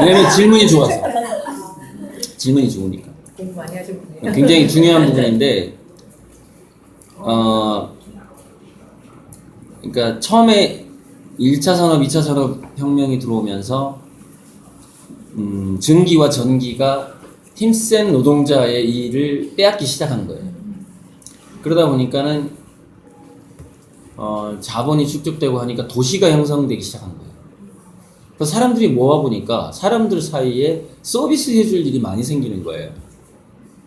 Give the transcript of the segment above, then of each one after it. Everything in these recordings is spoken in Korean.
왜냐면 질문이 좋아서. 질문이 좋으니까. 공부 많이 하셨군요. 굉장히 중요한 부분인데, 어, 그러니까 처음에 1차 산업, 2차 산업 혁명이 들어오면서, 음, 증기와 전기가 힘센 노동자의 일을 빼앗기 시작한 거예요. 그러다 보니까는, 어, 자본이 축적되고 하니까 도시가 형성되기 시작한 거예요. 그래서 사람들이 모아보니까 사람들 사이에 서비스 해줄 일이 많이 생기는 거예요.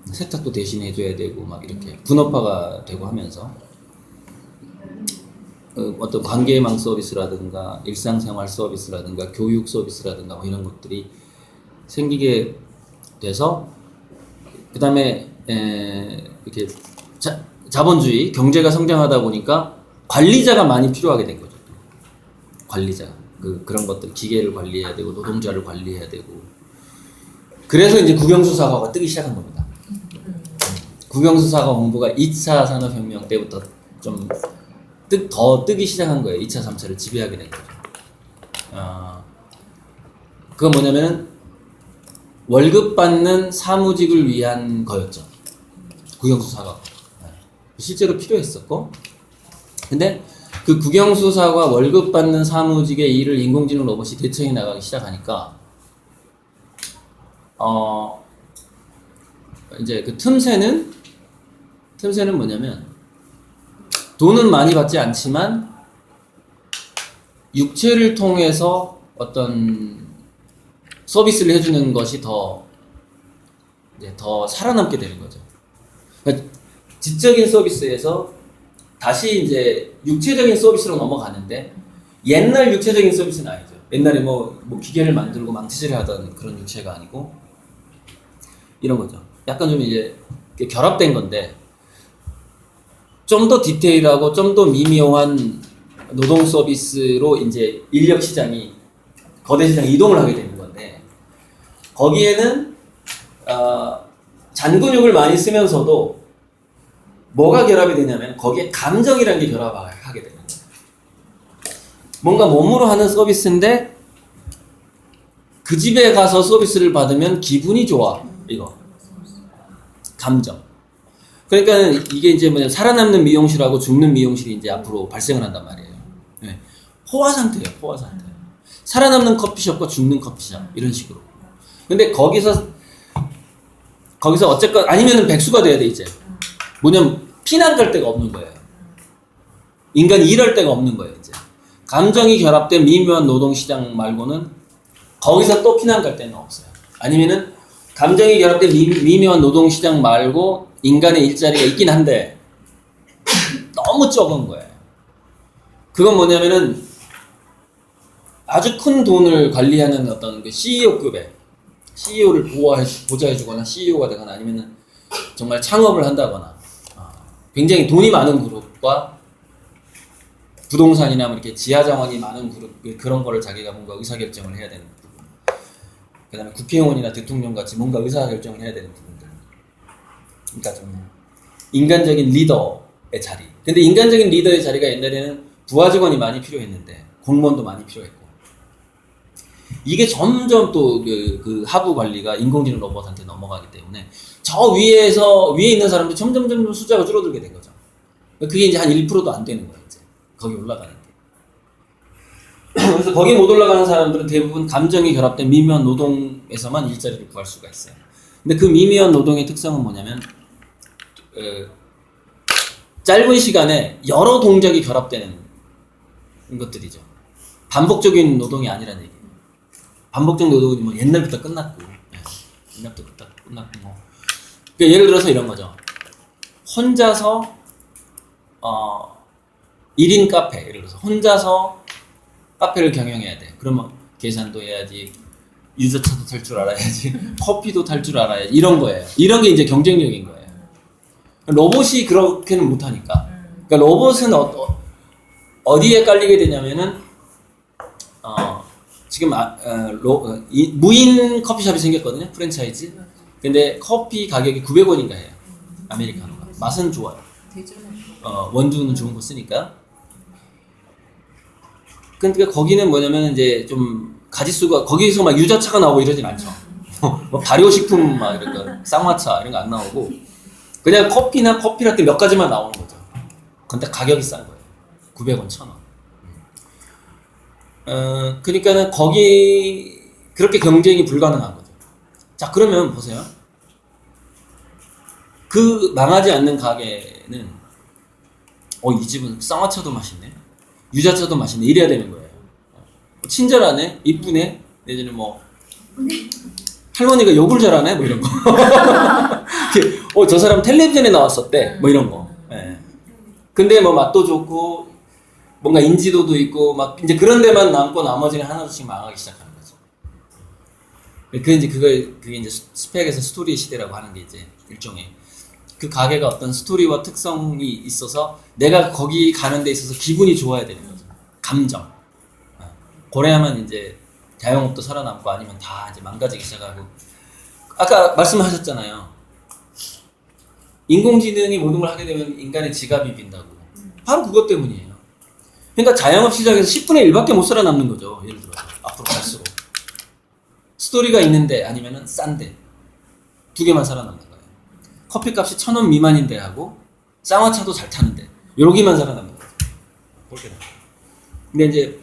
세탁도 대신 해줘야 되고 막 이렇게 분업화가 되고 하면서 어, 어떤 관계망 서비스라든가 일상생활 서비스라든가 교육 서비스라든가 뭐 이런 것들이 생기게 돼서 그 다음에 이렇게 자, 자본주의 경제가 성장하다 보니까 관리자가 많이 필요하게 된 거죠. 관리자 그 그런 것들 기계를 관리해야 되고 노동자를 관리해야 되고 그래서 이제 국영수사과가 뜨기 시작한 겁니다. 국영수사과 본부가 2차 산업혁명 때부터 좀 뜨, 더 뜨기 시작한 거예요. 2차, 3차를 지배하게 된 거죠. 어, 그건 뭐냐면 월급 받는 사무직을 위한 거였죠. 국영수사가 네. 실제로 필요했었고, 근데 그 국영수사가 월급 받는 사무직의 일을 인공지능 로봇이 대처해 나가기 시작하니까, 어, 이제 그 틈새는 틈새는 뭐냐면 돈은 많이 받지 않지만 육체를 통해서 어떤 서비스를 해주는 것이 더 이제 더 살아남게 되는 거죠. 그러니까 지적인 서비스에서 다시 이제 육체적인 서비스로 넘어가는데 옛날 육체적인 서비스는 아니죠. 옛날에 뭐, 뭐 기계를 만들고 망치질을 하던 그런 육체가 아니고 이런 거죠. 약간 좀 이제 결합된 건데 좀 더 디테일하고 좀 더 미묘한 노동 서비스로 이제 인력 시장이 거대 시장 이동을 하게 되는 건데 거기에는 어, 잔근육을 많이 쓰면서도 뭐가 결합이 되냐면 거기에 감정이라는 게 결합하게 되는 거예요. 뭔가 몸으로 하는 서비스인데 그 집에 가서 서비스를 받으면 기분이 좋아 이거 감정. 그러니까 이게 이제 뭐냐 살아남는 미용실하고 죽는 미용실이 이제 앞으로 발생을 한단 말이에요. 네. 포화 상태예요, 포화 상태. 살아남는 커피숍과 죽는 커피숍 이런 식으로. 근데 거기서 거기서 어쨌건 아니면은 백수가 돼야 돼 이제. 뭐냐면 피난 갈 데가 없는 거예요. 인간이 일할 데가 없는 거예요 이제. 감정이 결합된 미묘한 노동 시장 말고는 거기서 또 피난 갈 데는 없어요. 아니면은 감정이 결합된 미, 미묘한 노동 시장 말고 인간의 일자리가 있긴 한데 너무 적은 거예요. 그건 뭐냐면은 아주 큰 돈을 관리하는 어떤 그 CEO급의 CEO를 보호해 보좌해주거나 CEO가 되거나 아니면은 정말 창업을 한다거나 어, 굉장히 돈이 많은 그룹과 부동산이나 뭐 이렇게 지하 자원이 많은 그룹 그런 거를 자기가 뭔가 의사 결정을 해야 되는 부분. 그다음에 국회의원이나 대통령 같이 뭔가 의사 결정을 해야 되는 부분들. 그러니까 좀 인간적인 리더의 자리. 근데 인간적인 리더의 자리가 옛날에는 부하 직원이 많이 필요했는데 공무원도 많이 필요했고 이게 점점 또그 하부 관리가 인공지능 로봇한테 넘어가기 때문에 저 위에서 위에 있는 사람들 점점 점점 숫자가 줄어들게 된 거죠. 그게 이제 한 1%도 안 되는 거예요. 이제 거기 올라가는 게. 그래서 거기 못 올라가는 사람들은 대부분 감정이 결합된 미묘한 노동에서만 일자리를 구할 수가 있어요. 근데 그 미묘한 노동의 특성은 뭐냐면 어, 짧은 시간에 여러 동작이 결합되는 것들이죠. 반복적인 노동이 아니라는 얘기예요. 반복적 노동이 뭐 옛날부터 끝났고, 예, 옛날부터 끝났고 뭐. 그러니까 예를 들어서 이런 거죠. 혼자서 어 1인 카페 예를 들어서 혼자서 카페를 경영해야 돼. 그러면 계산도 해야지, 유자차도 탈 줄 알아야지, 커피도 탈 줄 알아야지 이런 거예요. 이런 게 이제 경쟁력인 거예요. 로봇이 그렇게는 못하니까. 그러니까 로봇은 어, 어디에 깔리게 되냐면은 어, 지금 아, 어, 로, 어, 이, 무인 커피숍이 생겼거든요. 프랜차이즈. 근데 커피 가격이 900원인가 해요. 아메리카노가. 맛은 좋아요. 어, 원두는 좋은 거 쓰니까. 그러니까 거기는 뭐냐면 이제 좀 가짓수가 거기서 막 유자차가 나오고 이러진 않죠. 뭐 발효식품 막 이런 거 쌍화차 이런 거 안 나오고 그냥 커피나 커피라떼 몇 가지만 나오는 거죠. 근데 가격이 싼 거예요. 900원, 1000원. 어, 그러니까는 거기 그렇게 경쟁이 불가능한 거죠. 자, 그러면 보세요. 그 망하지 않는 가게는 어, 이 집은 쌍화차도 맛있네. 유자차도 맛있네. 이래야 되는 거예요. 어, 친절하네. 이쁘네. 내지는 뭐 할머니가 욕을 잘하네. 뭐 이런 거. 어, 저 사람 텔레비전에 나왔었대. 뭐 이런 거. 예. 근데 뭐 맛도 좋고 뭔가 인지도도 있고 막 이제 그런 데만 남고 나머지는 하나씩 망하기 시작하는 거죠. 그 이제 그거 그게 이제 스- 스펙에서 스토리 시대라고 하는 게 이제 일종의 그 가게가 어떤 스토리와 특성이 있어서 내가 거기 가는 데 있어서 기분이 좋아야 되는 거죠. 감정. 어. 고래하면 이제 자영업도 살아남고 아니면 다 이제 망가지기 시작하고 아까 말씀하셨잖아요. 인공지능이 모든 걸 하게 되면 인간의 지갑이 빈다고. 바로 그것 때문이에요. 그러니까 자영업 시장에서 10분의 1밖에 못 살아남는 거죠. 예를 들어 앞으로 갈수록 스토리가 있는데 아니면은 싼데 두 개만 살아남는 거예요. 커피값이 천 원 미만인데 하고 쌍화차도 잘 타는데 여기만 살아남는 거죠. 그렇게 돼. 근데 이제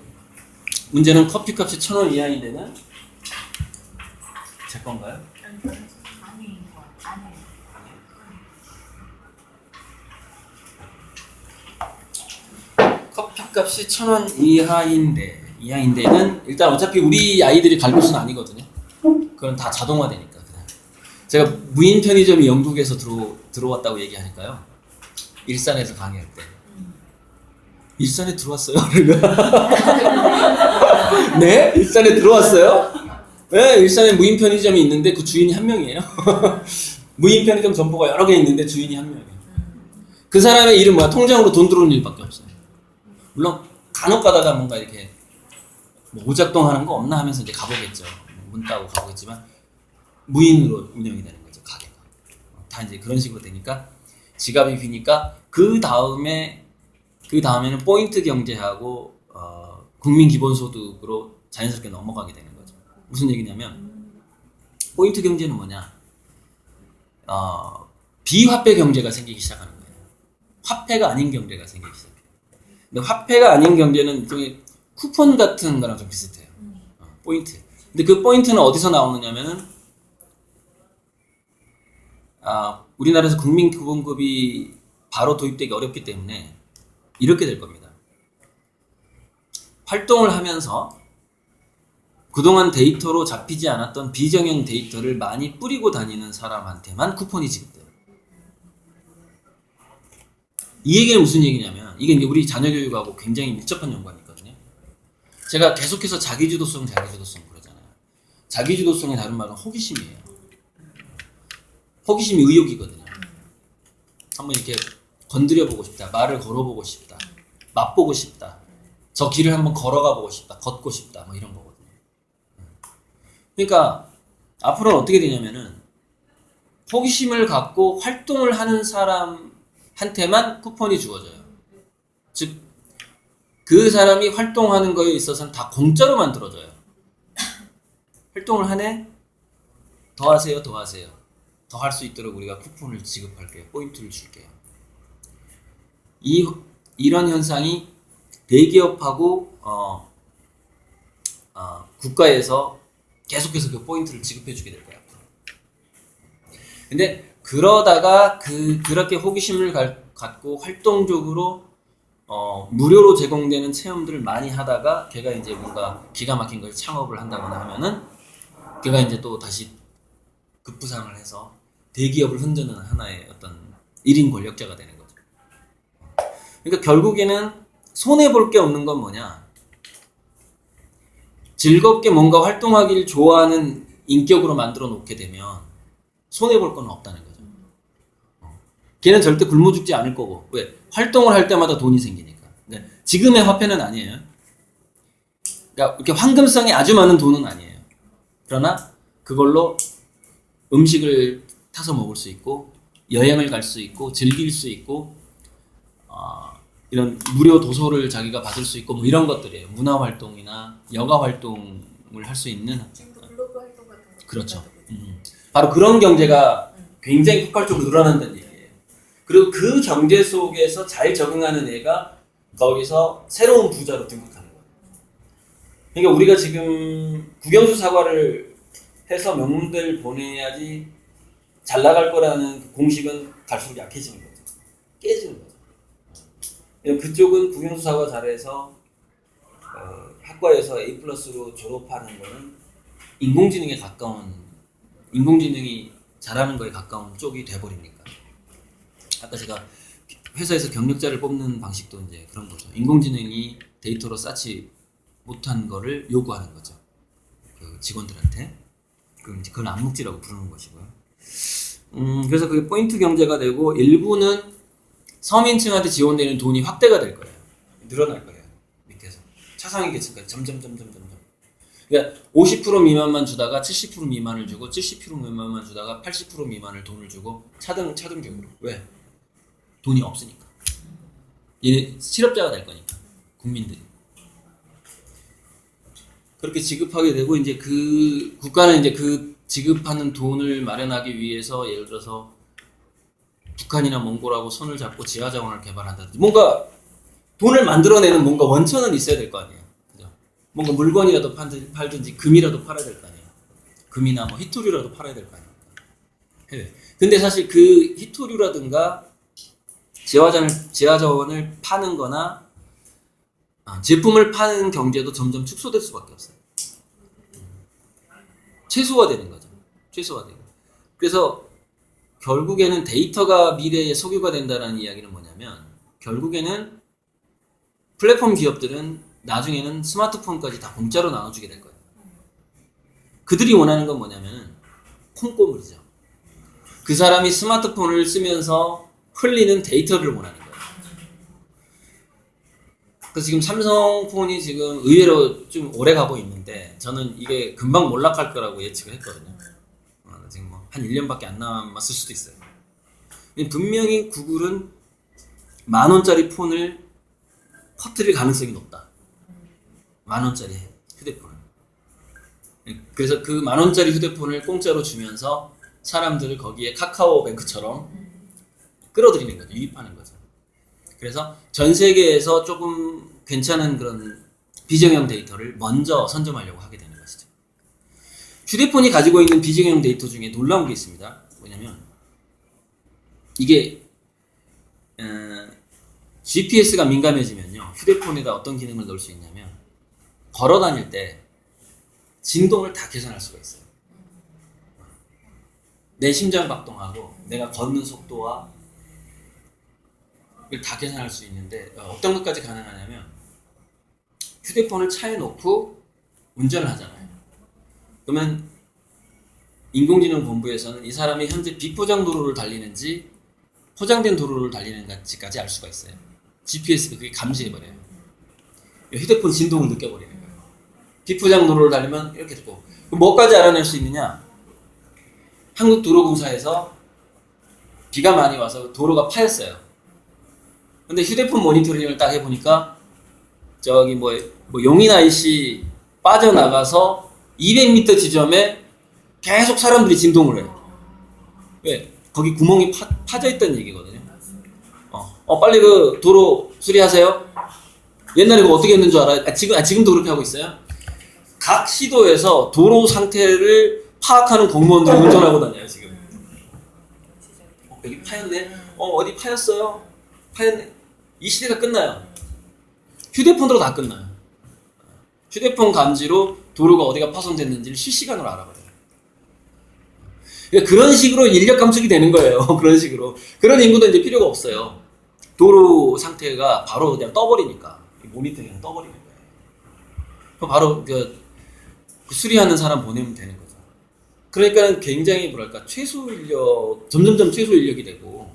문제는 커피값이 천 원 이하인 데는 제 건가요? 아니, 아니. 커피값이 천 원 이하인데 이하인데는 일단 어차피 우리 아이들이 갈 곳은 아니거든요. 그건 다 자동화되니까 그냥. 제가 무인 편의점이 영국에서 들어 들어왔다고 얘기하니까요. 일산에서 강의할 때 일산에 들어왔어요. 네? 일산에 들어왔어요? 네, 일산에 무인 편의점이 있는데 그 주인이 한 명이에요. 무인 편의점 점포가 여러 개 있는데 주인이 한 명이에요. 그 사람의 이름 뭐야? 통장으로 돈 들어오는 일밖에 없어요. 물론 간혹 가다가 뭔가 이렇게 뭐 오작동 하는 거 없나 하면서 이제 가보겠죠. 문 따고 가보겠지만 무인으로 운영이 되는 거죠 가게가. 다 이제 그런 식으로 되니까 지갑이 비니까 그 다음에 그 다음에는 포인트 경제하고 어, 국민 기본소득으로 자연스럽게 넘어가게 되는 거죠. 무슨 얘기냐면 포인트 경제는 뭐냐? 어, 비화폐 경제가 생기기 시작하는 거예요. 화폐가 아닌 경제가 생기기 시작해요. 근데 화폐가 아닌 경제는 일종의 쿠폰 같은 거랑 좀 비슷해요. 어, 포인트. 근데 그 포인트는 어디서 나오느냐면은 아, 우리나라에서 국민 기본급이 바로 도입되기 어렵기 때문에 이렇게 될 겁니다. 활동을 하면서 그동안 데이터로 잡히지 않았던 비정형 데이터를 많이 뿌리고 다니는 사람한테만 쿠폰이 지급돼요. 이 얘기는 무슨 얘기냐면 이게 이제 우리 자녀 교육하고 굉장히 밀접한 연관이 있거든요. 제가 계속해서 자기주도성, 자기주도성 그러잖아요. 자기주도성의 다른 말은 호기심이에요. 호기심이 의욕이거든요. 한번 이렇게 건드려 보고 싶다, 말을 걸어보고 싶다, 맛보고 싶다, 저 길을 한번 걸어가 보고 싶다, 걷고 싶다, 뭐 이런 거거든요. 그러니까 앞으로는 어떻게 되냐면은 호기심을 갖고 활동을 하는 사람한테만 쿠폰이 주어져요. 즉, 그 사람이 활동하는 거에 있어서는 다 공짜로 만들어져요. 활동을 하네? 더 하세요, 더 하세요. 더 할 수 있도록 우리가 쿠폰을 지급할게요. 포인트를 줄게요. 이, 이런 현상이 대기업하고, 어, 어, 국가에서 계속해서 그 포인트를 지급해 주게 될 거예요. 근데 그러다가 그 그렇게 호기심을 갈- 갖고 활동적으로 어, 무료로 제공되는 체험들을 많이 하다가 걔가 이제 뭔가 기가 막힌 걸 창업을 한다거나 하면은 걔가 이제 또 다시 급부상을 해서 대기업을 흔드는 하나의 어떤 1인 권력자가 되는 거죠. 그러니까 결국에는 손해 볼 게 없는 건 뭐냐? 즐겁게 뭔가 활동하기를 좋아하는 인격으로 만들어 놓게 되면 손해 볼 건 없다는 거죠. 어. 걔는 절대 굶어 죽지 않을 거고 왜 활동을 할 때마다 돈이 생기니까. 네. 지금의 화폐는 아니에요. 그러니까 이렇게 황금성이 아주 많은 돈은 아니에요. 그러나 그걸로 음식을 타서 먹을 수 있고 여행을 갈 수 있고 즐길 수 있고 어, 이런 무료 도서를 자기가 받을 수 있고 뭐 이런 것들이에요. 문화 활동이나 여가 활동을 할 수 있는 거 그렇죠. 음. 바로 그런 경제가 굉장히 폭발적으로 늘어난다는 얘기예요. 그리고 그 경제 속에서 잘 적응하는 애가 거기서 새로운 부자로 등극하는 거예요. 그러니까 우리가 지금 국영수 사과를 해서 명문대를 보내야지 잘 나갈 거라는 공식은 갈수록 약해지는 거죠. 깨지는 거죠. 그쪽은 국영수 사과 잘해서 어, 학과에서 A 플러스로 졸업하는 거는 인공지능에 가까운 인공지능이 잘하는 거에 가까운 쪽이 돼버리니까 아까 제가 회사에서 경력자를 뽑는 방식도 이제 그런 거죠. 인공지능이 데이터로 쌓지 못한 거를 요구하는 거죠. 그 직원들한테. 그 이제 그걸 암묵지라고 부르는 것이고요. 음 그래서 그게 포인트 경제가 되고 일부는 서민층한테 지원되는 돈이 확대가 될 거예요. 늘어날 거예요. 밑에서. 차상위 계층까지 점점 점점 점점. 그러니까 50% 미만만 주다가 70% 미만을 주고 70% 미만만 주다가 80% 미만을 돈을 주고 차등 차등적으로. 왜 돈이 없으니까 얘 실업자가 될 거니까 국민들이 그렇게 지급하게 되고 이제 그 국가는 이제 그 지급하는 돈을 마련하기 위해서 예를 들어서 북한이나 몽골하고 손을 잡고 지하 자원을 개발한다든지 뭔가 돈을 만들어내는 뭔가 원천은 있어야 될 거 아니에요. 그죠? 뭔가 물건이라도 팔든- 팔든지 금이라도 팔아야 될 거 아니에요. 금이나 뭐 히토류라도 팔아야 될 거 아니에요. 예. 근데 사실 그 히토류라든가 지하자원을, 지하자원을 파는 거나 아, 제품을 파는 경제도 점점 축소될 수밖에 없어요. 최소화되는 거죠. 최소화되고. 그래서 결국에는 데이터가 미래의 석유가 된다는 이야기는 뭐냐면 결국에는 플랫폼 기업들은 나중에는 스마트폰까지 다 공짜로 나눠주게 될 거예요. 그들이 원하는 건 뭐냐면 콩고물이죠. 그 사람이 스마트폰을 쓰면서 흘리는 데이터를 원하는 거예요. 그래서 지금 삼성폰이 지금 의외로 좀 오래 가고 있는데 저는 이게 금방 몰락할 거라고 예측을 했거든요. 어, 지금 뭐 한 1년밖에 안 남았을 수도 있어요. 분명히 구글은 만 원짜리 폰을 퍼뜨릴 가능성이 높다. 만 원짜리 휴대폰을. 그래서 그 만 원짜리 휴대폰을 공짜로 주면서 사람들을 거기에 카카오 뱅크처럼 끌어들이는 거죠. 유입하는 거죠. 그래서 전 세계에서 조금 괜찮은 그런 비정형 데이터를 먼저 선점하려고 하게 되는 것이죠. 휴대폰이 가지고 있는 비정형 데이터 중에 놀라운 게 있습니다. 뭐냐면 이게 어, GPS가 민감해지면요. 휴대폰에다 어떤 기능을 넣을 수 있냐면 걸어 다닐 때 진동을 다 계산할 수가 있어요. 내 심장 박동하고 내가 걷는 속도와 이걸 다 계산할 수 있는데 어, 어떤 것까지 가능하냐면 휴대폰을 차에 놓고 운전을 하잖아요. 그러면 인공지능 본부에서는 이 사람이 현재 비포장 도로를 달리는지 포장된 도로를 달리는지까지 알 수가 있어요. GPS가 그게 감지해버려요. 휴대폰 진동을 느껴버리는 거예요. 비포장 도로를 달리면 이렇게 듣고 뭐까지 알아낼 수 있느냐? 한국도로공사에서 비가 많이 와서 도로가 파였어요. 근데 휴대폰 모니터링을 딱 해보니까 저기 뭐, 뭐 용인 IC 빠져나가서 200m 지점에 계속 사람들이 진동을 해요. 왜? 거기 구멍이 파, 파져 있다는 얘기거든요. 어, 어, 빨리 그 도로 수리하세요. 옛날에 그거 어떻게 했는 줄 알아요? 아, 지금, 아, 지금도 그렇게 하고 있어요? 각 시도에서 도로 상태를 파악하는 공무원들이 운전하고 다녀요, 지금. 어, 여기 파였네? 어, 어디 파였어요? 파였네? 이 시대가 끝나요. 휴대폰으로 다 끝나요. 휴대폰 감지로 도로가 어디가 파손됐는지를 실시간으로 알아버려요. 그러니까 그런 식으로 인력 감축이 되는 거예요. 그런 식으로. 그런 인구도 이제 필요가 없어요. 도로 상태가 바로 그냥 떠버리니까. 모니터링 떠버리는 거예요. 그럼 바로 그, 그 수리하는 사람 보내면 되는 거죠. 그러니까 굉장히 뭐랄까 최소 인력 점점점 최소 인력이 되고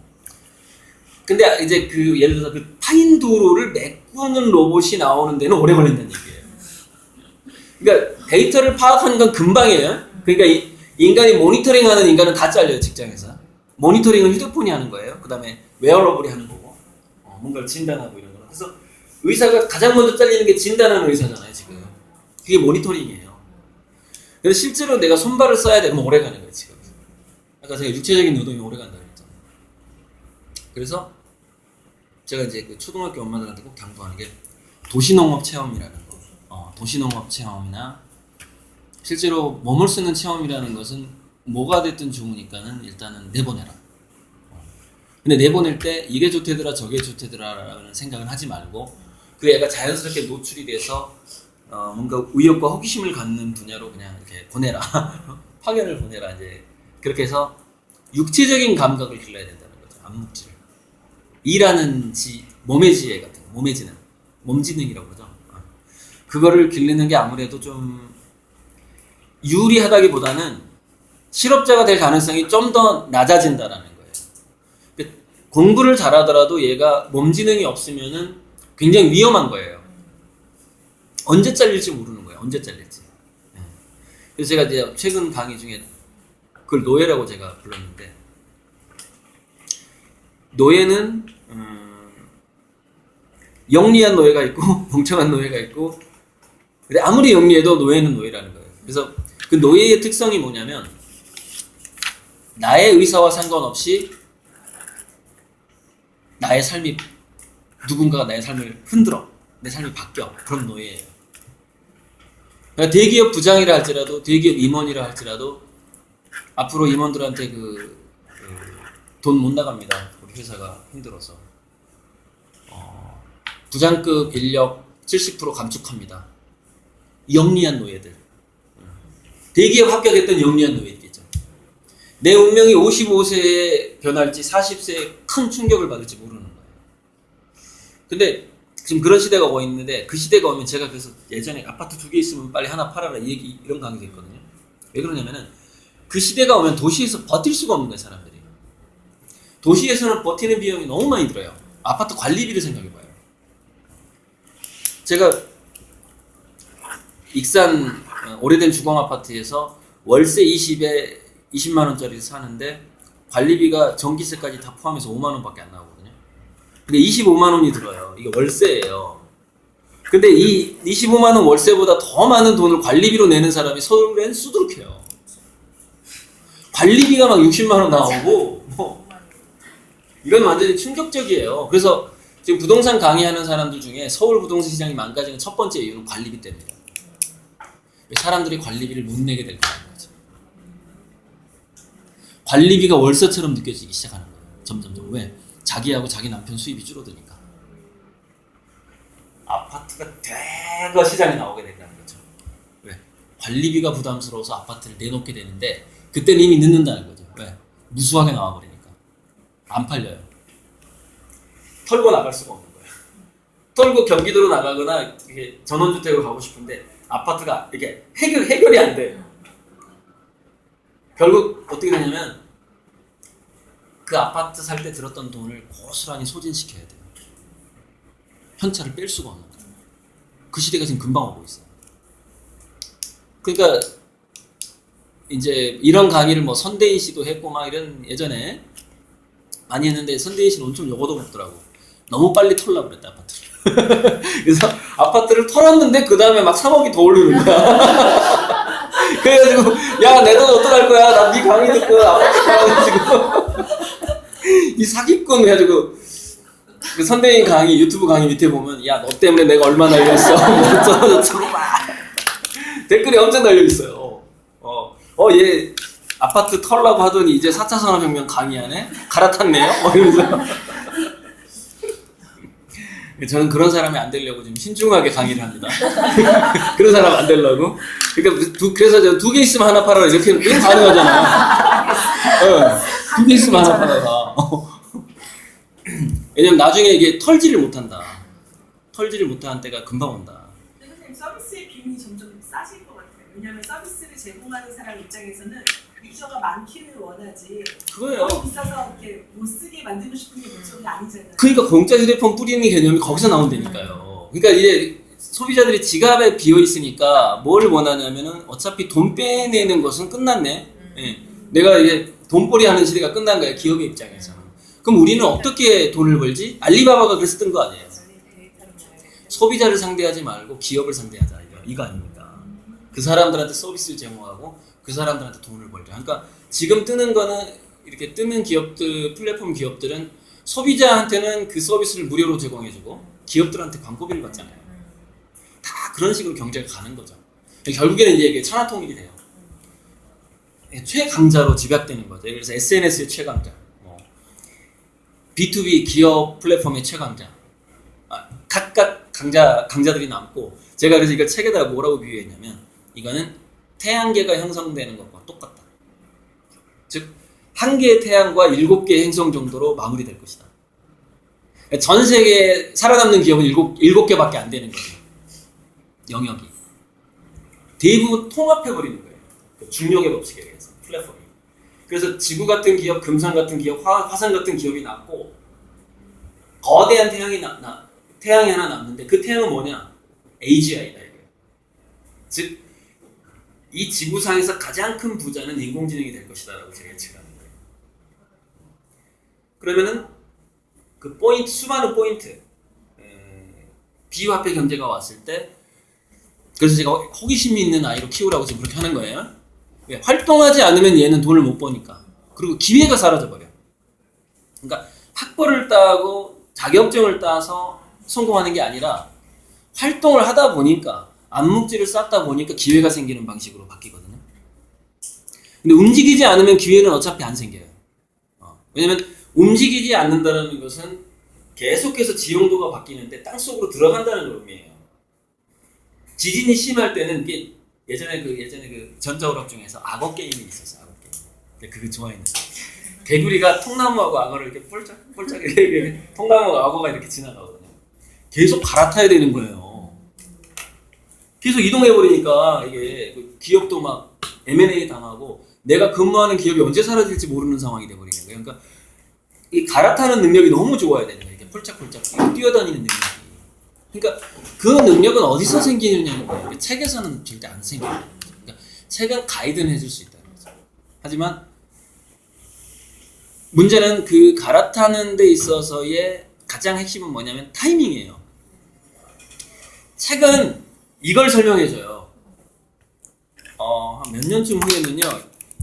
근데 이제 그 예를 들어서 그 파인 도로를 메꾸는 로봇이 나오는 데는 오래 걸린다는 얘기예요. 그러니까 데이터를 파악하는 건 금방이에요. 그러니까 이 인간이 모니터링하는 인간은 다 잘려요 직장에서. 모니터링은 휴대폰이 하는 거예요. 그다음에 웨어러블이 하는 거고 어, 뭔가를 진단하고 이런 거. 그래서 의사가 가장 먼저 잘리는 게 진단하는 의사잖아요 지금. 그게 모니터링이에요. 그래서 실제로 내가 손발을 써야 되면 오래 가는 거예요, 지금. 아까 제가 육체적인 노동이 오래 간다고 했잖아요. 그래서 제가 이제 그 초등학교 엄마들한테 꼭 당부하는 게 도시농업 체험이라는 거. 어, 도시농업 체험이나 실제로 몸을 쓰는 체험이라는 것은 뭐가 됐든 좋으니까는 일단은 내보내라. 어. 근데 내보낼 때 이게 좋대더라 저게 좋대더라라는 생각은 하지 말고 그 애가 자연스럽게 노출이 돼서 어, 뭔가 의욕과 호기심을 갖는 분야로 그냥 이렇게 보내라. 파견을 보내라 이제 그렇게 해서 육체적인 감각을 길러야 된다는 거죠. 안목질. 일하는 지 몸의 지혜 같은 거, 몸의 지능, 몸지능이라고 그러죠. 어. 그거를 기르는 게 아무래도 좀 유리하다기보다는 실업자가 될 가능성이 좀 더 낮아진다라는 거예요. 그 공부를 잘하더라도 얘가 몸지능이 없으면은 굉장히 위험한 거예요. 언제 잘릴지 모르는 거예요. 언제 잘릴지. 예. 그래서 제가 이제 최근 강의 중에 그걸 노예라고 제가 불렀는데 노예는 음, 영리한 노예가 있고 멍청한 노예가 있고 근데 아무리 영리해도 노예는 노예라는 거예요. 그래서 그 노예의 특성이 뭐냐면 나의 의사와 상관없이 나의 삶이 누군가가 나의 삶을 흔들어 내 삶이 바뀌어 그런 노예예요. 그러니까 대기업 부장이라 할지라도 대기업 임원이라 할지라도 앞으로 임원들한테 그 돈 못 나갑니다. 우리 회사가 힘들어서 어, 부장급 인력 70% 감축합니다. 영리한 노예들 대기업 합격했던 영리한 노예들이죠. 내 운명이 55세에 변할지 40세에 큰 충격을 받을지 모르는 거예요. 근데 지금 그런 시대가 오고 있는데 그 시대가 오면 제가 그래서 예전에 아파트 두 개 있으면 빨리 하나 팔아라 이 얘기 이런 강의도 했거든요. 왜 그러냐면은 그 시대가 오면 도시에서 버틸 수가 없는 거예요 사람들이. 도시에서는 버티는 비용이 너무 많이 들어요. 아파트 관리비를 생각해봐요. 제가 익산 어, 오래된 주공 아파트에서 월세 20에 20만 원짜리 사는데 관리비가 전기세까지 다 포함해서 5만 원밖에 안 나오거든요. 근데 25만 원이 들어요. 이게 월세예요. 근데 이 25만 원 월세보다 더 많은 돈을 관리비로 내는 사람이 서울엔 수두룩해요. 관리비가 막 60만 원 나오고 뭐 이건 완전히 충격적이에요. 그래서 지금 부동산 강의하는 사람들 중에 서울 부동산 시장이 망가지는 첫 번째 이유는 관리비 때문이에요. 왜 사람들이 관리비를 못 내게 될 거라는 거죠. 관리비가 월세처럼 느껴지기 시작하는 거예요. 점점점 왜? 자기하고 자기 남편 수입이 줄어드니까. 아파트가 대거 시장에 나오게 된다는 거죠. 왜? 관리비가 부담스러워서 아파트를 내놓게 되는데 그때는 이미 늦는다는 거죠. 왜? 무수하게 나와버리니까. 안 팔려요. 털고 나갈 수가 없는 거예요. 털고 경기도로 나가거나 이게 전원주택으로 가고 싶은데 아파트가 이게 해결 해결이 안 돼요. 결국 어떻게 되냐면 그 아파트 살 때 들었던 돈을 고스란히 소진시켜야 돼요. 현찰을 뺄 수가 없는. 그 시대가 지금 금방 오고 있어요. 그러니까 이제 이런 강의를 뭐 선대인 씨도 했고 막 이런 예전에 많이 했는데 선대인 씨는 엄청 요거도 먹더라고. 너무 빨리 털라 그랬다 아파트를. 그래서 아파트를 털었는데 그 다음에 막 3억이 더 오르는 거야. 그래가지고 야 내 돈 어떡할 거야? 나 네 강의 듣고 아파트 가가지고 이 사기꾼 해가지고 그 선대인 강의 유튜브 강의 밑에 보면 야 너 때문에 내가 얼마나 뭐 어쩌고저쩌고 막 댓글이 엄청 달려 있어요. 어어얘 아파트 털라고 하더니 이제 4차 산업혁명 강의하네 갈아탔네요. 뭐 이러면서 저는 그런 사람이 안 되려고 지금 신중하게 강의를 합니다. 그런 사람 안 되려고. 그러니까 두, 그래서 저두개 있으면 하나 팔아라 이렇게 이렇게 가능하잖아. 어, 두개 있으면 하나 팔아라. 왜냐면 나중에 이게 털지를 못한다. 털지를 못하는 때가 금방 온다. 근데 선생님 서비스의 비용이 점점 같아요. 왜냐하면 서비스를 제공하는 사람 입장에서는 유저가 많기를 원하지 그거예요. 너무 비싸서 이렇게 못 쓰게 만들고 싶은 게 목적이 아니잖아요. 그러니까 공짜 휴대폰 뿌리는 개념이 거기서 나온다니까요. 그러니까 이제 소비자들이 지갑에 비어 있으니까 뭘 원하냐면은 어차피 돈 빼내는 것은 끝났네. 예. 내가 이제 돈벌이 하는 시대가 끝난 거야 기업의 입장에서는. 그럼 우리는 어떻게 돈을 벌지? 알리바바가 뜬거 아니에요. 소비자를 상대하지 말고 기업을 상대하자 이거, 이거 아닙니까? 그 사람들한테 서비스를 제공하고 그 사람들한테 돈을 벌죠. 그러니까 지금 뜨는 거는 이렇게 뜨는 기업들 플랫폼 기업들은 소비자한테는 그 서비스를 무료로 제공해주고 기업들한테 광고비를 받잖아요. 다 그런 식으로 경제가 가는 거죠. 결국에는 이제 이게 천하통일이 돼요. 최강자로 집약되는 거죠. 그래서 SNS의 최강자, 뭐 B2B 기업 플랫폼의 최강자, 아, 각각 강자 강자들이 남고 제가 그래서 이걸 책에다가 뭐라고 비유했냐면 이거는 태양계가 형성되는 것과 똑같다. 즉 한 개의 태양과 일곱 개의 행성 정도로 마무리될 것이다. 전 세계에 살아남는 기업은 일곱 일곱 개밖에 안 되는 거죠. 영역이 대부분 통합해 버리는 거예요. 그 중력의 법칙에 의해서 플랫폼이. 그래서 지구 같은 기업, 금산 같은 기업, 화, 화산 같은 기업이 남고 거대한 태양이 나, 나- 태양이 하나 남는데 그 태양은 뭐냐? AGI다 이거예요. 즉, 이 지구상에서 가장 큰 부자는 인공지능이 될 것이다라고 제가 예측하는 거예요. 그러면은 그 포인트 수많은 포인트 에, 비화폐 경제가 왔을 때 그래서 제가 호기심이 있는 아이로 키우라고 지금 그렇게 하는 거예요. 왜? 활동하지 않으면 얘는 돈을 못 버니까. 그리고 기회가 사라져 버려. 그러니까 학벌을 따고 자격증을 따서 성공하는 게 아니라 활동을 하다 보니까 암묵지를 쌓다 보니까 기회가 생기는 방식으로 바뀌거든요. 근데 움직이지 않으면 기회는 어차피 안 생겨요. 어, 왜냐면 움직이지 않는다는 것은 계속해서 지형도가 바뀌는데 땅 속으로 들어간다는 의미예요. 지진이 심할 때는 이게 예전에 그 예전에 그 전자오락 중에서 악어 게임이 있었어요. 악어 게임. 근데 그거 좋아했는데 개구리가 통나무하고 악어를 이렇게 폴짝 폴짝 이렇게 통나무하고 악어가 이렇게 지나가거든요. 계속 갈아타야 되는 거예요. 계속 이동해 버리니까 이게 그 기업도 막 M&A 당하고 내가 근무하는 기업이 언제 사라질지 모르는 상황이 돼 버리는 거예요. 그러니까 이 갈아타는 능력이 너무 좋아야 되는 거예요. 이렇게 폴짝폴짝 뛰어다니는 능력이. 그러니까 그 능력은 어디서 생기느냐는 거예요. 책에서는 절대 안 생겨요. 그러니까 책은 가이드는 해줄 수 있다는 거죠. 하지만 문제는 그 갈아타는 데 있어서의 가장 핵심은 뭐냐면 타이밍이에요. 책은 이걸 설명해줘요. 어, 한 몇 년쯤 후에는요,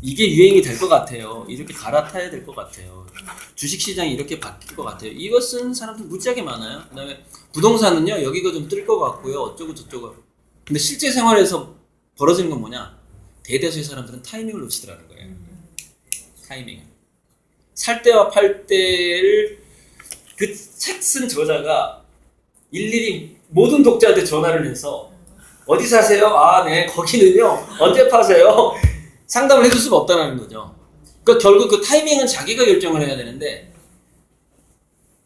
이게 유행이 될 것 같아요. 이렇게 갈아타야 될 것 같아요. 주식 시장이 이렇게 바뀔 것 같아요. 이거 쓴 사람들 무지하게 많아요. 그 다음에 부동산은요 여기가 좀 뜰 것 같고요. 어쩌고 저쩌고. 근데 실제 생활에서 벌어지는 건 뭐냐? 대다수의 사람들은 타이밍을 놓치더라는 거예요. 타이밍. 살 때와 팔 때를 그 책 쓴 저자가 일일이 모든 독자한테 전화를 해서 어디 사세요? 아, 네. 거기는요. 언제 파세요? 상담을 해줄 수가 없다는 거죠. 그러니까 결국 그 타이밍은 자기가 결정을 해야 되는데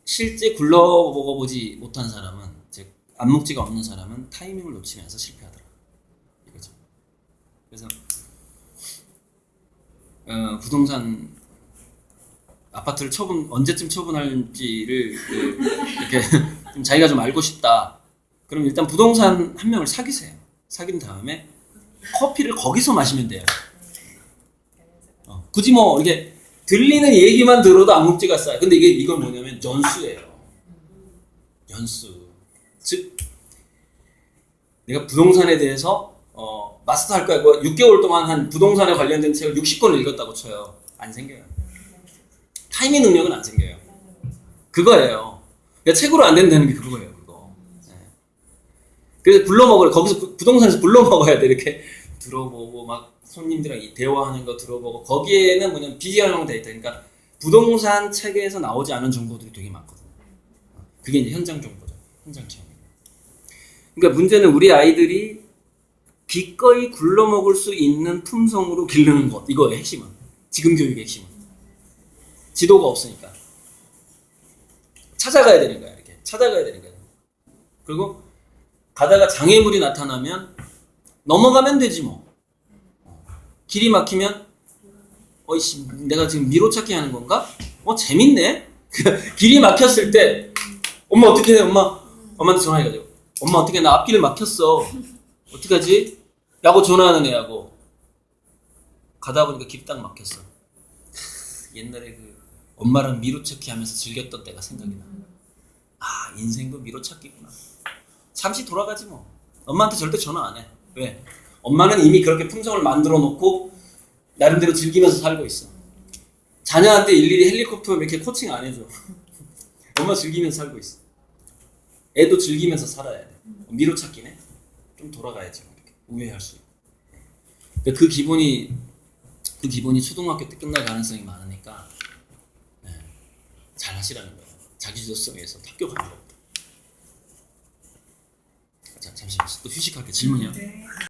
실제 굴러먹어보지 못한 사람은 즉 안목지가 없는 사람은 타이밍을 놓치면서 실패하더라 이거죠. 그래서 어, 부동산 아파트를 처분 언제쯤 처분할지를 그, 이렇게 좀 자기가 좀 알고 싶다. 그럼 일단 부동산 한 명을 사귀세요. 사귄 다음에 커피를 거기서 마시면 돼요. 어, 굳이 뭐 이게 들리는 얘기만 들어도 안목지가 쌓여. 근데 이게 이건 뭐냐면 연수예요. 연수. 즉 내가 부동산에 대해서 어, 마스터 할 거야. 6개월 동안 한 부동산에 관련된 책을 60권을 읽었다고 쳐요. 안 생겨요. 타이밍 능력은 안 생겨요. 그거예요. 그러니까 책으로 안 된다는 게 그거예요. 그래서 불러먹으래. 거기서 부- 부동산에서 불러먹어야 돼. 이렇게 들어보고 막 손님들이랑 이 대화하는 거 들어보고 거기에는 뭐냐면 비디오형 데이터 그러니까 부동산 책에서 나오지 않은 정보들이 되게 많거든요. 그게 이제 현장 정보죠. 현장 체험. 그러니까 문제는 우리 아이들이 기꺼이 굴러먹을 수 있는 품성으로 기르는 것 이거예요 핵심은 지금 교육의 핵심은 지도가 없으니까 찾아가야 되는 거야 이렇게 찾아가야 되는 거야 그리고 가다가 장애물이 나타나면 넘어가면 되지 뭐 길이 막히면 어이씨 내가 지금 미로 찾기 하는 건가? 어 재밌네 길이 막혔을 때 엄마 어떻게 해 엄마 엄마한테 전화해가지고 엄마 어떻게 나 앞길을 막혔어 어떡하지? 라고 전화하는 애하고 가다 보니까 길이 딱 막혔어 옛날에 그 엄마랑 미로 찾기 하면서 즐겼던 때가 생각이 나. 아 인생도 미로 찾기구나. 잠시 돌아가지 뭐. 엄마한테 절대 전화 안 해. 왜? 엄마는 이미 그렇게 품성을 만들어 놓고 나름대로 즐기면서 살고 있어. 자녀한테 일일이 헬리콥터 이렇게 코칭 안 해줘. 엄마 즐기면서 살고 있어. 애도 즐기면서 살아야 돼. 미로 찾기네. 좀 돌아가야지. 뭐 이렇게 우회할 수 있고. 그 기본이 그 기본이 초등학교 때 끝날 가능성이 많으니까 네, 잘 하시라는 거예요. 자기 주도성에서 학교 가는 것부터. 자 잠시만 또 휴식할게 질문이요. 네.